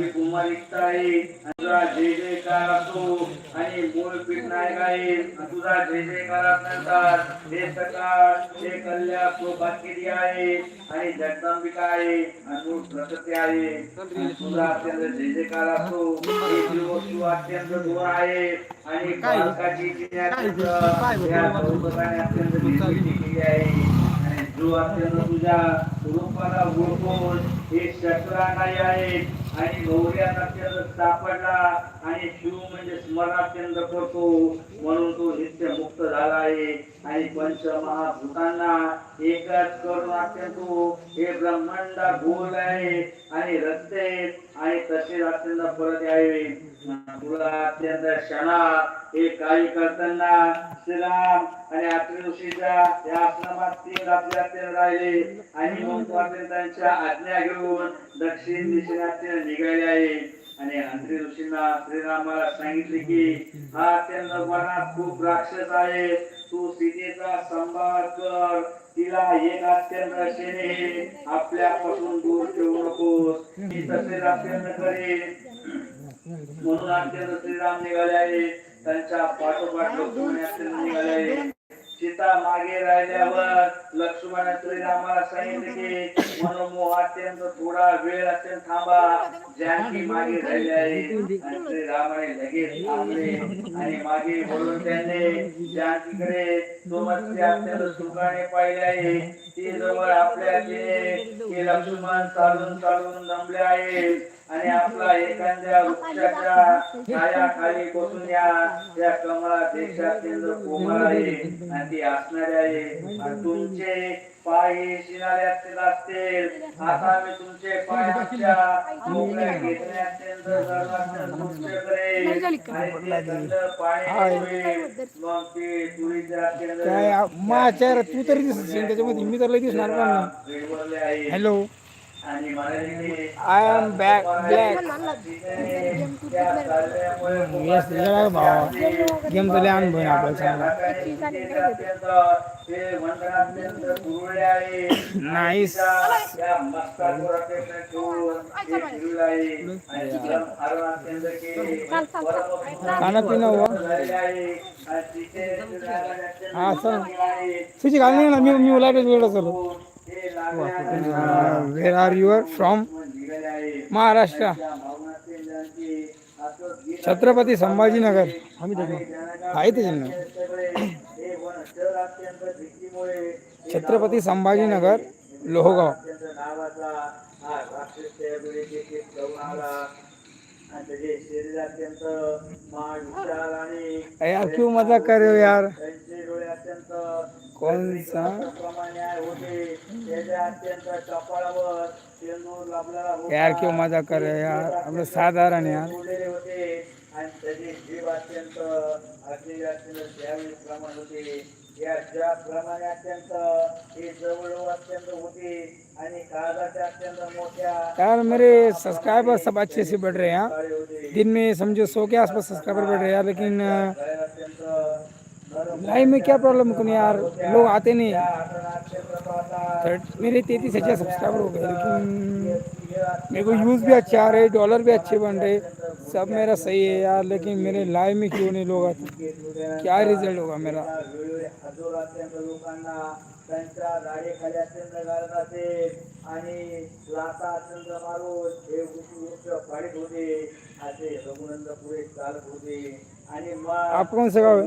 आणि तुझा जय जयकार असो आणि मूळ पीठ तुझा जय जयकार हे सकाळ हे कल्याण आहे आणि जगदंबिका आहे आणि प्रकृती आहे. तुझा अत्यंत जय जयकार असो हे जीव अत्यंत दूर आहे आणि बालकाची अत्यंत केली आहे. आणि जो अत्यंत तुझ्या रूपाला ओळखून हे शस्त्रांगाई आहेत आणि गौऱ्यात अत्यंत सापडला आणि शिव म्हणजे स्मरणात्यंत करतो. म्हणून तो नित्य मुक्त झाला आहे. आणि पंचमहाभूतांना एकच करून अत्यंत हे ब्रह्मांड गोल आहे आणि रस्ते आणि तसेच अत्यंत परत यावे. तुला अत्यंत क्षणा. हे काही करताना श्रीराम आणि अत्रि ऋषीच्या या आश्रमात तीन आपले अत्यंत राहिले. आणि मग त्यांच्या आज्ञा घेऊन घेऊन दक्षिण दिशेने निघाले आहे. आणि हंत्री ऋषींना श्रीरामाला सांगितले की हा अत्यंत मनात खूप राक्षस आहे. तू सीतेचा संभार कर. तिला एक अत्यंत असेने आपल्यापासून दूर ठेवू नकोस. मी तसे अत्यंत करेन. म्हणून अत्यंत श्रीराम निघाले आहे. त्यांच्या पाठोपाठ निघाले आहे. सीता मागे राहिल्यावर लक्ष्मण श्रीरामाला सांगितले की मनोमोह अत्यंत थोडा वेळ अत्यंत थांबा. जानकी मागे राहिले आहे. आणि श्रीरामाने लगेच थांबले. आणि मागे बोलून त्याने जानकीकडे सोबत अत्यंत सुखाने पाहिले आहे. ते जवळ आपल्या लक्ष्मण चालून चालून दमले आहे आणि आपला एखाद्या वृक्षाच्या छायाखाली बसून या त्या कमळा देशातील कोमळ आहे आणि ती असणारे आहे. तुमचे पाय शिनाऱ्यातील असतील आता मी तुमचे पायाच्या मोकळ्या त्याच्यामध्ये मी तर hello I am back black yes जरा भावा गेम तर लय अनुभव आहे आपल्याला चांगला. नाईस खाणं पिणं हो हा चल. तुझी घाल नाही ना. मी मी लाइट वेळ चालू. Where are your from Maharashtra Chhatrapati आहे त्याच्या छत्रपती संभाजीनगर लोहगाव यार क्यों मज़ा कर रहे हो यार कौन सा यार क्यों मजा कर रहे यार आपलं साधारण यार? होते आणि त्याचे जीव अत्यंत अत्यंत त्यावेळी प्रमाण होते या अत्यंत हे जवळ अत्यंत होते आणि काळाच्या अत्यंत मोठ्या यार मेरे सब्सक्राइबर सब अच्छे से बढ़ रहे हैं दिन में समझो सौ के आसपास सब्सक्राइबर बढ़ रहे हैं लेकिन लाइव में क्या प्रॉब्लम है यार, लोग आते नहीं पाहता थर्ट मेरे तैतीस हज़ार सब्सक्राइबर हो गए, लेकिन मेरे को व्यूज़ भी अच्छे आ रहे डॉलर भी अच्छे बन रहे सब मेरा सही है यार, लेकिन मेरे लाइव में क्यों नहीं लोग आते? क्या रिज़ल्ट होगा मेरा? लाता आप कौन से गाँव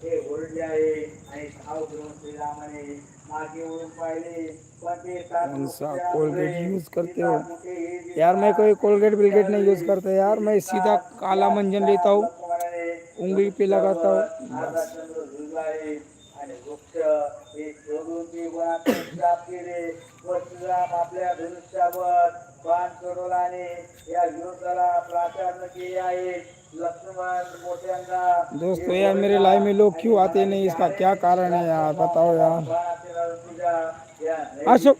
ती ओरडले आहे. आणि धाव घेऊन श्रीरामाने मागे पाहिले. पण ते कौन सा कोलगेट यूज़ करते हो? यार मैं कोई कोलगेट बिलगेट नहीं यूज़ करता यार. मैं सीधा काला मंजन लेता हूँ। उंगली पे लगाता हूँ आधा चंद्र झुलला आहे आणि वृक्ष हे दोस्तों यार, मेरे लाइव में लोग क्यों आते नहीं? इसका क्या कारण है यार? बताओ यार। असं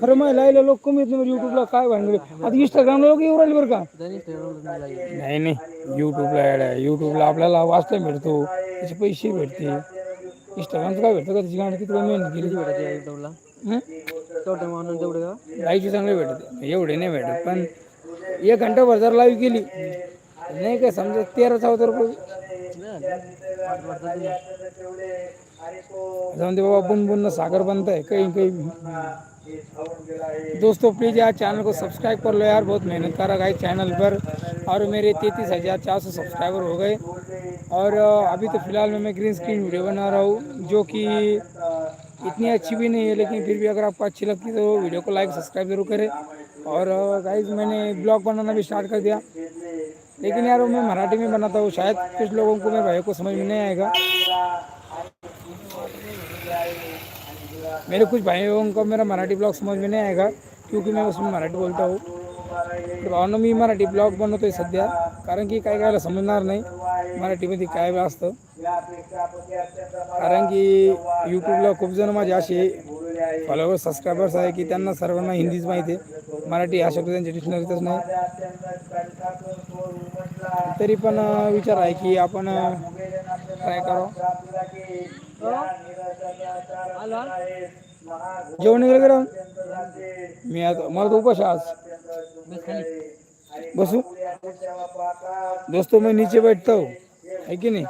खरं मग लाईला लोक कमी येत नाही युट्यूबला काय भानगड आता इंस्टाग्रामला लोक येऊ राहिले बरं का? नाही नाही युट्यूबला ॲड आहे युट्यूबला आपल्याला वाचता भेटतो, त्याचे पैसे भेटते इंस्टाग्रामचं काय भेटतं का? त्याची गाणी किती मेहनत युट्यूबला हं? तेवढं म्हणून तेवढं का? लाईव्हची चांगले भेटते. एवढे नाही भेटत पण एक घंटाभर जर लाईव्ह केली. नाही काय समजा तेरा चौदा रुपये दे बाबा बुन बुन ना सागर बनता है, कहीं कहीं दोस्तों प्लीज़ यार चैनल को सब्सक्राइब कर लो यार, बहुत मेहनत कर रहा है चैनल पर। और मेरे तैंतीस हज़ार चार सौ सब्सक्राइबर हो गए। और अभी तो फ़िलहाल में मैं ग्रीन स्क्रीन वीडियो बना रहा हूँ, जो कि इतनी अच्छी भी नहीं है, लेकिन फिर भी अगर आपको अच्छी लगती तो वीडियो को लाइक सब्सक्राइब ज़रूर करें। और गाइज़ मैंने ब्लॉग बनाना भी स्टार्ट कर दिया। लेकिन यार मैं मराठी में बनाता हूँ, शायद कुछ लोगों को, मेरे भाई को समझ में नहीं आएगा। मेरे कुछ भाइयों का मेरा मराठी ब्लॉग समझ में नहीं आएगा क्योंकि मैं उसमें मराठी बोलता हूँ। तर भावना मी मराठी ब्लॉग बनवतोय सध्या कारण की काय कायला समजणार नाही मराठीमध्ये काय असतं। कारण की यूट्यूबला खूप जण माझे असे फॉलोअर्स सबस्क्रायबर्स आहे की त्यांना सर्वांना हिंदीच माहिती आहे. मराठी हा शब्द त्यांच्या डिक्शनरीतच नाही. तरी पण विचार आहे की आपण ट्राय करावं हो? जेवण वगैरे करा. मी आता मला तो उपास आज. बसू दोस्तों मैं नीचे बैठता. हूँ है कि नहीं?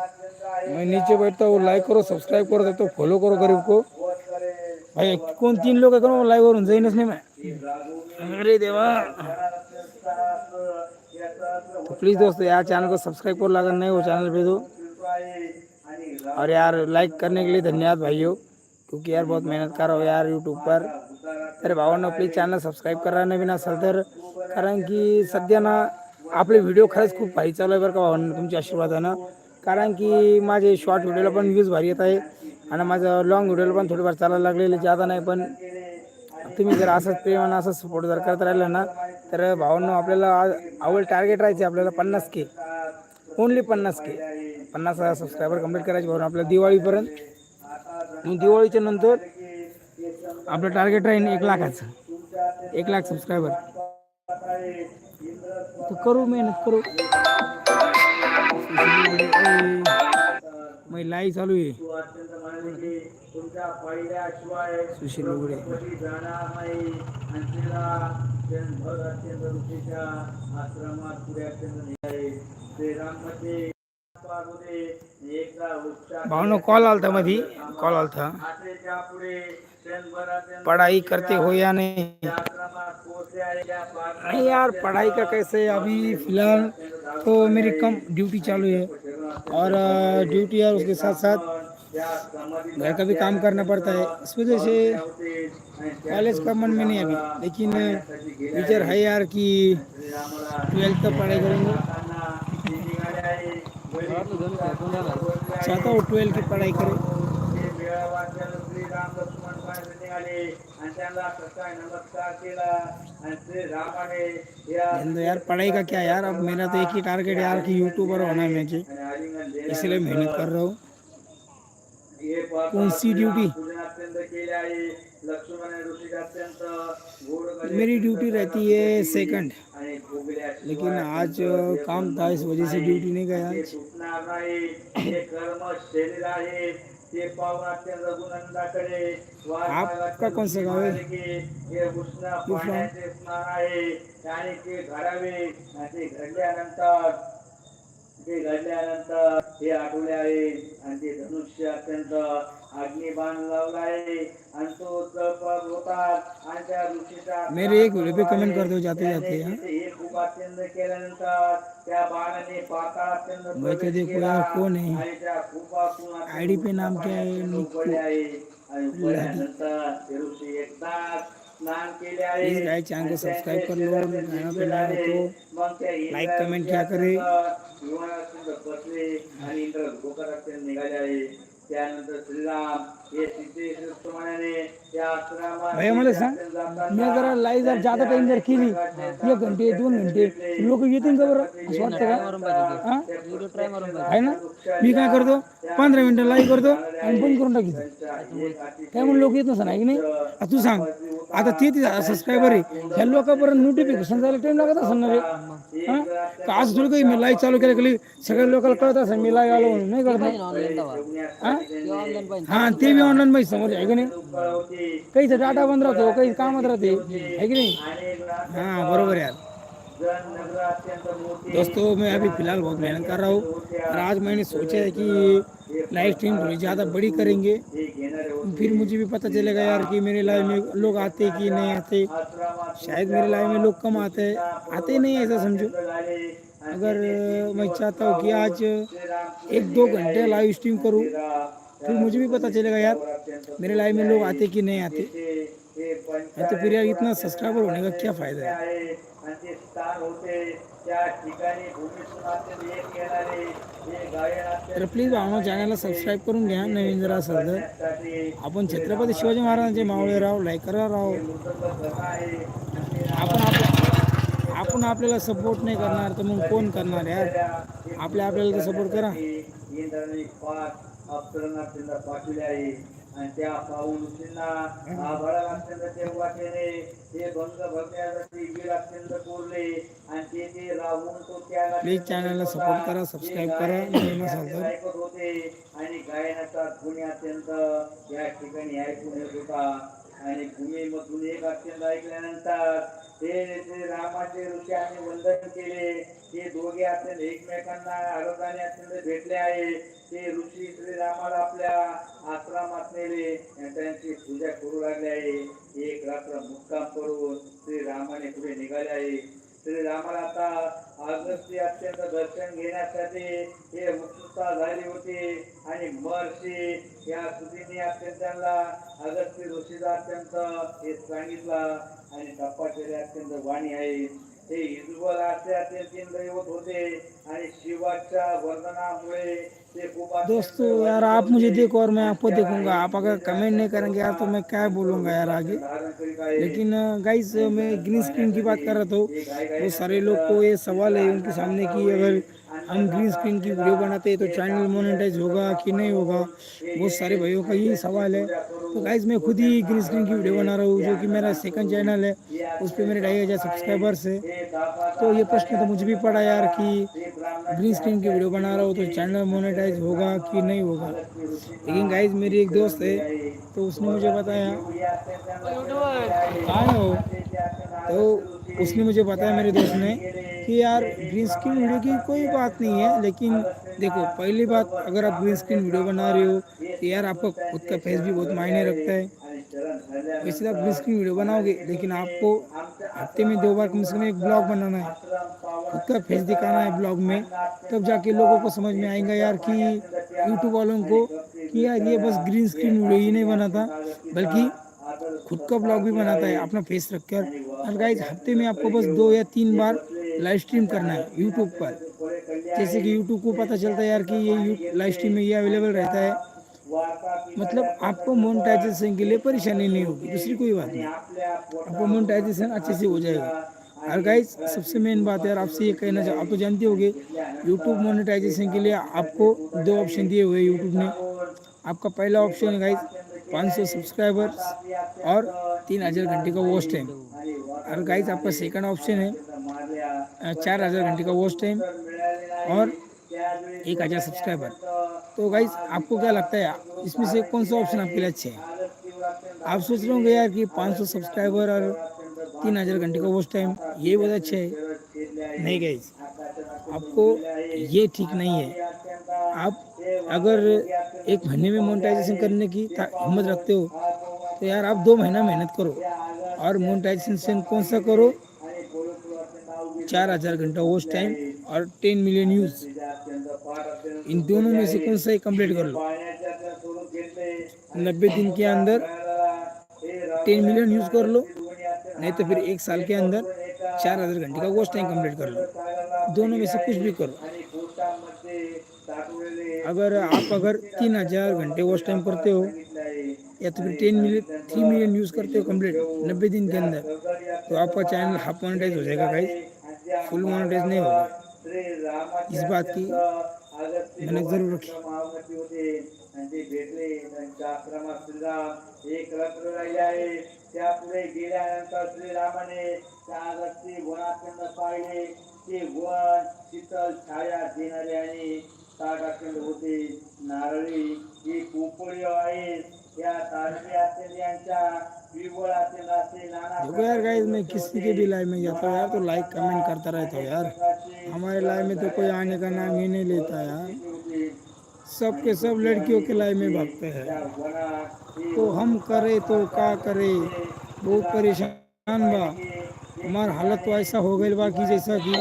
मैं नीचे बैठता. हूँ लाइक करो सब्सक्राइब करो देतो फॉलो करो गरीब को. भाई कोण तीन लोक करो लाईव्ह वरून जाईनच नाही मैं. अरे देवा. तो प्लीज़ दोस्तों यार चैनल को सब्सक्राइब करो अगर नहीं हो चैनल पे तो. और यार लाइक करने के लिए धन्यवाद भाइयों. क्योंकि यार बहुत मेहनत कर रहा हो यार यूट्यूब पर। तर भावांना प्लीज चॅनल सबस्क्राईब करा नवीन असाल तर कारण की सध्या ना आपले व्हिडिओ खरंच खूप भारी चालू आहे बरं का भावांना तुमच्या आशीर्वादानं कारण की माझे शॉर्ट व्हिडिओला पण व्ह्यूज भारी येत आहे आणि माझं लॉंग व्हिडिओला पण थोडीफार चालायला लागलेले जादा नाही पण तुम्ही जर असंच प्रेमानं असंच सपोर्ट जर करत राहिलं ना तर भावांनो आपल्याला आवड टार्गेट राहायचे आपल्याला पन्नास के ओनली पन्नास के पन्नास हजार सबस्क्रायबर कंप्लीट करायचे भाऊ आपल्याला दिवाळीपर्यंत. मग दिवाळीच्या नंतर आपलं टार्गेट राहील एक लाखाचं. एक लाख सबस्क्रायबर तर करू मेहनत करू. मग लाई चालू आहे. सुशील उघडे भावनो कॉल आलता मधी. कॉल आलता पढ़ाई करते हो या नहीं? नहीं यार, पढ़ाई का कैसे? अभी फ़िलहाल तो मेरी कम ड्यूटी चालू है। और ड्यूटी और उसके साथ साथ घर का भी काम करना पड़ता है। इस वजह से कॉलेज का मन में नहीं अभी। लेकिन टीचर है यार कि ट्वेल्थ तक पढ़ाई करेंगे। चाहता हूँ ट्वेल्थ की पढ़ाई करें। तो यार पढ़ाई का क्या यार? अब मेरा तो एक ही टारगेट यार कि यूट्यूबर होना है मुझे इसलिए मेहनत कर रहा हूँ। कौन सी ड्यूटी मेरी ड्यूटी रहती है सेकंड लेकिन आज काम था इस वजह से ड्यूटी नहीं गया हे आहे ते पाहून अत्यंत गुणंदाकडे आपका कौन सा गाँव है? हे उष्ण पाण्याचे स्नान आहे. आणि ते घडावे ते घडल्यानंतर ते घडल्यानंतर हे आठवले आहे. आणि ते धनुष्य अत्यंत तो मेरे एक पे कमेंट कर दो जाते जाते हाँ तो देखो यार कौन है? आणि त्या आईडी पे नाम क्या है? ते guys, channel को subscribe कर लो, पे दिग्गज लाइक comment क्या करे? त्यानंतर श्रीराम हे त्या भैया मला सांग मी जरा लाईव्ह जर जादा टाइम जर केली एक घंटे दोन घंटे लोक येतील का बरं? असं वाटतं का? हा आहे ना? मी काय करतो पंधरा मिनिटं लाईव्ह करतो आणि बंद करून टाकीतो. त्यामुळे लोक येत नाही की नाही? तू सांग आता ते सबस्क्रायबर आहे ह्या लोकांपर्यंत नोटिफिकेशन जायला टाइम लागत असेल ना रे? का आज थोडी काही मी लाईव्ह चालू केलं की सगळ्या लोकांना कळत असं मी लाईव्ह आलो म्हणून नाही कळत हा? हा ते बी ऑनलाईन पाहिजे समोर आहे की नाही? काहीच डाटा बंद राहतो काही कामात राहते आहे की नाही? हा बरोबर यार दोस्तों, मैं अभी फ़िलहाल बहुत मेहनत कर रहा हूँ आज मैंने सोचा है कि लाइव स्ट्रीम थोड़ी ज़्यादा बड़ी करेंगे। फिर मुझे भी पता चलेगा यार कि मेरे लाइव में लोग आते कि नहीं आते। शायद मेरे लाइव में लोग कम आते हैं। आते नहीं ऐसा समझो। अगर मैं चाहता हूँ कि आज एक दो घंटे लाइव स्ट्रीम करूँ, फिर मुझे भी पता चलेगा यार, मेरे लाइव में लोग आते कि नहीं आते। नहीं तो फिर यार इतना सब्सक्राइबर होने का क्या फ़ायदा है हे अत्यंत तर प्लीज भावना चॅनलला सबस्क्राईब करून घ्या नवीन जर असेल तर. आपण छत्रपती शिवाजी महाराजांचे मावळे राव लाईक करा राव आपण आपण आपल्याला सपोर्ट नाही करणार तर मग कोण करणार यार? आपल्या आपल्याला तर सपोर्ट करा. आणि त्या पाहून ऋषींना आभाळा अत्यंत ते वाटेने ते भंग भरण्यासाठी वीर अत्यंत कोरले आणि ते ते राहून तो त्या प्लीज चॅनलला सपोर्ट करा सबस्क्राईब करा ऐकत होते. आणि गायनाचा ध्वनी अत्यंत या ठिकाणी ऐकून येत होता. आणि भूमीमधून एक अत्यंत ऐकल्यानंतर ते रामाचे ऋषी आणि वंदन केले ते दोघे अत्यंत एकमेकांना आरोग्याने अत्यंत भेटले आहे ते ऋषी श्री रामाला आपल्या आश्रमात नेले त्यांची पूजा करू लागले आहे. एक रात्र मुक्काम करून श्री रामाने पुढे निघाले आहे. श्री रामाला आता अगस्ती अत्यंत दर्शन घेण्यासाठी हे उत्सुकता झाली होती आणि महर्षी या सुधीने अत्यंत त्यांना अगस्ती ऋषीला अत्यंत हे सांगितलं. आणि टप्पाचे अत्यंत वाणी आहे. हे हिजबल दैवत होते. आणि शिवाच्या वर्णनामुळे दोस्तों यार आप मुझे देखो और मैं आपको देखूँगा। आप अगर कमेंट नहीं करेंगे यार तो मैं क्या बोलूँगा यार आगे? लेकिन गाइस मैं ग्रीन स्क्रीन की बात कर रहा था। बहुत सारे लोग को ये सवाल है उनके सामने कि अगर हम ग्रीन स्क्रीन की वीडियो बनाते हैं तो चैनल मोनेटाइज होगा कि नहीं होगा? बहुत सारे भाइयों का यही सवाल है। तो गाइज़ मैं खुद ही ग्रीन स्क्रीन की वीडियो बना रहा हूँ, जो कि मेरा सेकंड चैनल है, उस पर मेरे ढाई हज़ार सब्सक्राइबर्स है। तो ये प्रश्न तो मुझे भी पड़ा यार कि ग्रीन स्क्रीन की वीडियो बना रहा हूँ तो चैनल मोनेटाइज होगा कि नहीं होगा? लेकिन गाइज़ मेरी एक दोस्त है तो उसने मुझे बताया। कहाँ हो तो उसने मुझे बताया, मेरे दोस्त ने, कि यार ग्रीन स्क्रीन वीडियो की कोई बात नहीं है, लेकिन देखो, पहली बात, अगर आप ग्रीन स्क्रीन वीडियो बना रहे हो तो यार आपका खुद का फेस भी बहुत मायने रखता है। वैसे आप ग्रीन स्क्रीन वीडियो बनाओगे, लेकिन आपको हफ़्ते में दो बार कम से कम एक ब्लॉग बनाना है। खुद का फेस दिखाना है ब्लॉग में, तब जाके लोगों को समझ में आएगा यार कि यूट्यूब वालों को कि यार ये बस ग्रीन स्क्रीन वीडियो ही नहीं बनाता, बल्कि खुद का ब्लॉग भी बनाता है, अपना फेस रखकर और गाइज़ हफ़्ते में आपको बस दो या तीन बार लाइव स्ट्रीम करना है यूट्यूब पर। जैसे कि यूट्यूब को पता चलता है यार कि ये लाइव स्ट्रीम में ये अवेलेबल रहता है। मतलब आपको मोनिटाइजेशन के लिए परेशानी नहीं होगी, दूसरी कोई बात नहीं। आपको मोनिटाइजेशन अच्छे से हो जाएगा। और गाइज़ सबसे मेन बात यार आपसे ये कहना चाह आप तो जानते होंगे यूट्यूब मोनेटाइजेशन के लिए आपको दो ऑप्शन दिए हुए यूट्यूब ने। आपका पहला ऑप्शन है गाइज़ 500 सब्सक्राइबर्स और तीन हज़ार घंटे का वॉच टाइम और गाइज़ आपका सेकंड ऑप्शन है अ, चार हज़ार घंटे का वॉच टाइम और एक हज़ार सब्सक्राइबर तो गाइज़ आपको क्या लगता है इसमें से कौन सा ऑप्शन आपके लिए अच्छे है? आप सोच रहे होंगे यार कि 500 सब्सक्राइबर और तीन हज़ार घंटे का वॉच टाइम ये बहुत अच्छा है। नहीं गाइज़ आपको ये ठीक नहीं है। आप अगर एक महीने में मोनेटाइजेशन करने की हिम्मत रखते हो तो यार आप दो महीना मेहनत करो। और मोनेटाइजेशन कौन सा करो? चार हज़ार घंटा वॉच टाइम और टेन मिलियन यूज़ इन दोनों में से कौन सा ही कंप्लीट कर लो? नब्बे दिन के अंदर टेन मिलियन यूज़ कर लो। नहीं तो फिर एक साल के अंदर चार हज़ार घंटे का वॉच टाइम कंप्लीट कर लो। दोनों में से कुछ भी करो। अगर आप अगर तीन हज़ार घंटे वॉच टाइम करते हो, या तो फिर ten million three million views करते हो कंप्लीट नब्बे दिन के अंदर तो आपका चैनल हाफ़ मोनेटाइज हो जाएगा गाइस फुल मोनेटाइज नहीं होगा। इस बात की मैंने ज़रूर रखी गेल्यानंतर श्रीरामाने त्या वनाखंड पाहिले ते वन शीतल छाया देणारे आणि ताटाखंड होते. नारळी ही पोपळी आहे. तारणी असतील यांच्या देखो यार गाइस मैं किसी के भी लाइव में जाता हूँ यार? तो लाइक कमेंट करता रहता हूँ यार हमारे लाइव में तो कोई आने का नाम ही नहीं लेता यार. सब के सब लड़कियों के लाइन में भागते हैं। तो हम करे तो का करे? बहुत परेशान बा। हमार हालत तो ऐसा हो गई बा कि जैसा कि